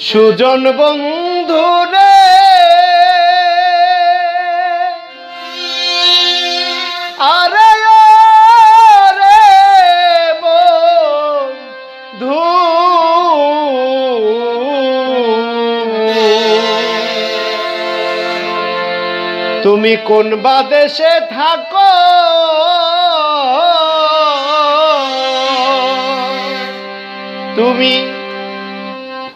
সুজন বন্ধু রে। আরে রে বন্ধু। তুমি কোন বা দেশে থাকো? তুমি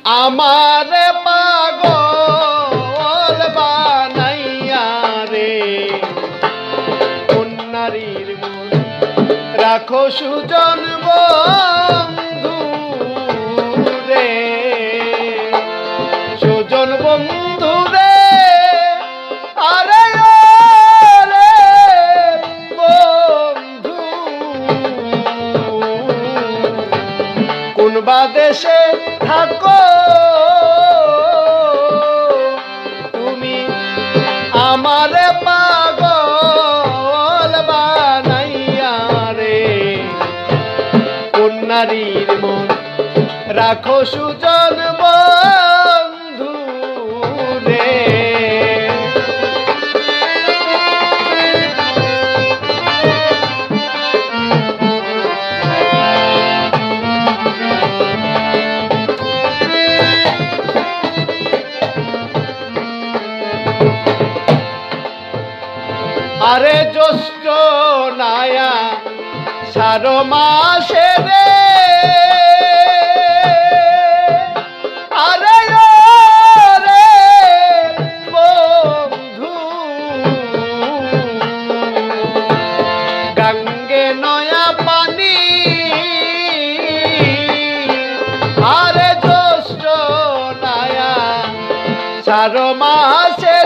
আমার পাগল বানাইয়া রে। কন্যারীর মন? রাখো সুজন রাখো সুজন বন্ধু রে। আরে জ্যৈষ্ঠ নায়া সার মাসে সার মাসে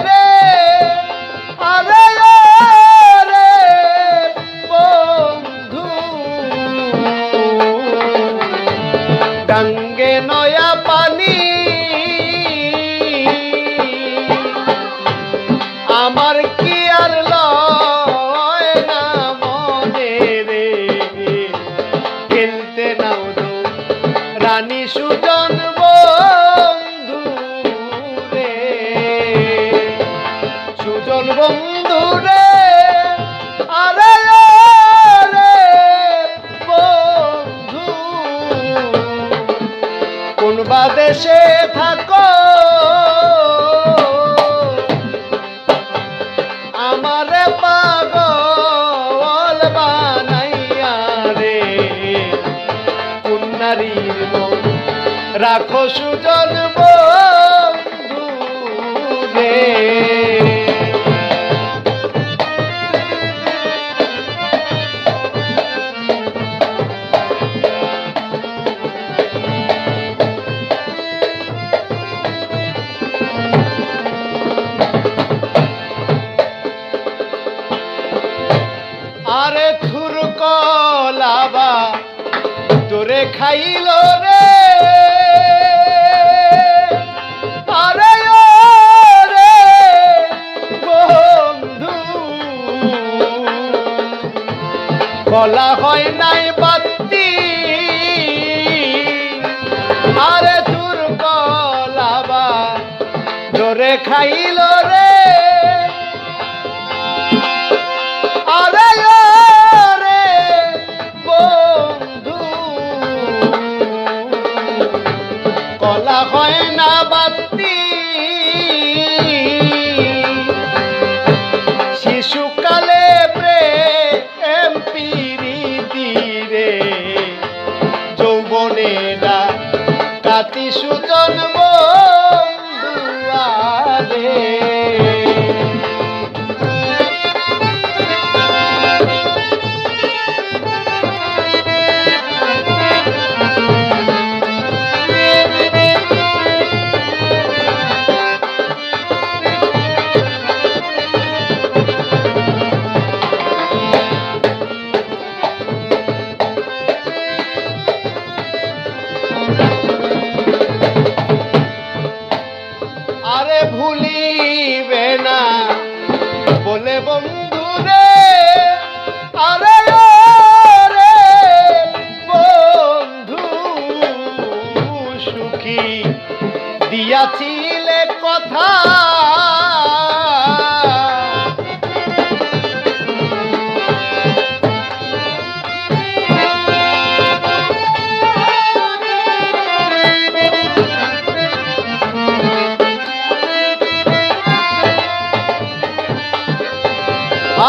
দেশে থাকো। আমারে পাগল বানাইয়া রে। কুন্নারীর রাখো সুজন। খাইল রে। আরে রে বন্ধু। কলা হয় নাই বাতি। আরে তোর তোরে খাইল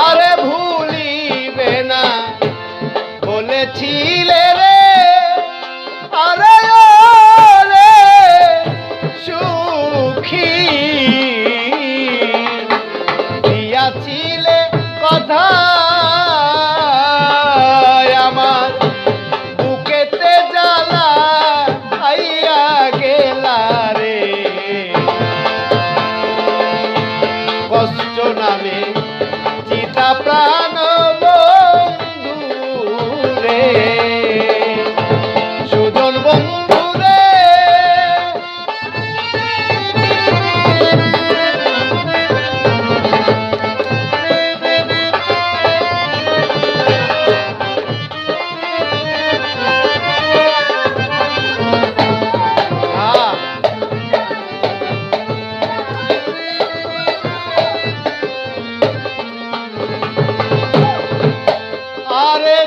আরে ভুলিবে না। বলেছিলে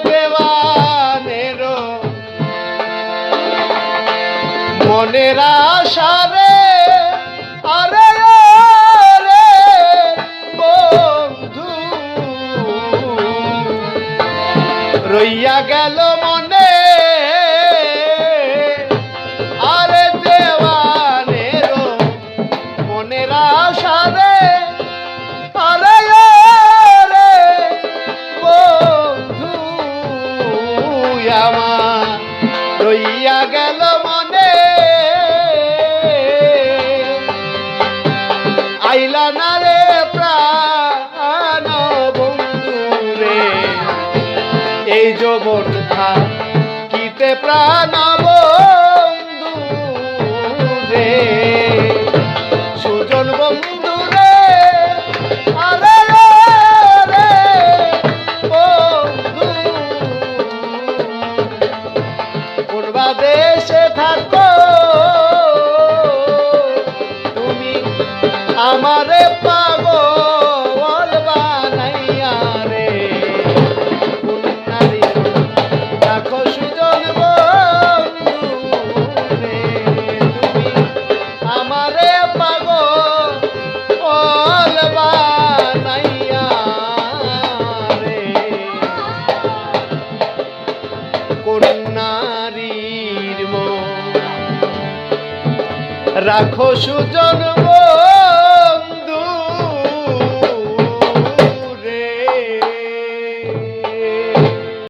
দেওয়ানের মনের আশারে আরে রে বন্ধু। রইয়া গেল মনে আমার রইয়া গেল মনে। আইলা না রে প্রাণ বন্ধু রে। এই যৌবন কিতে প্রাণ কন্যারীর নারীর রাখো সুজন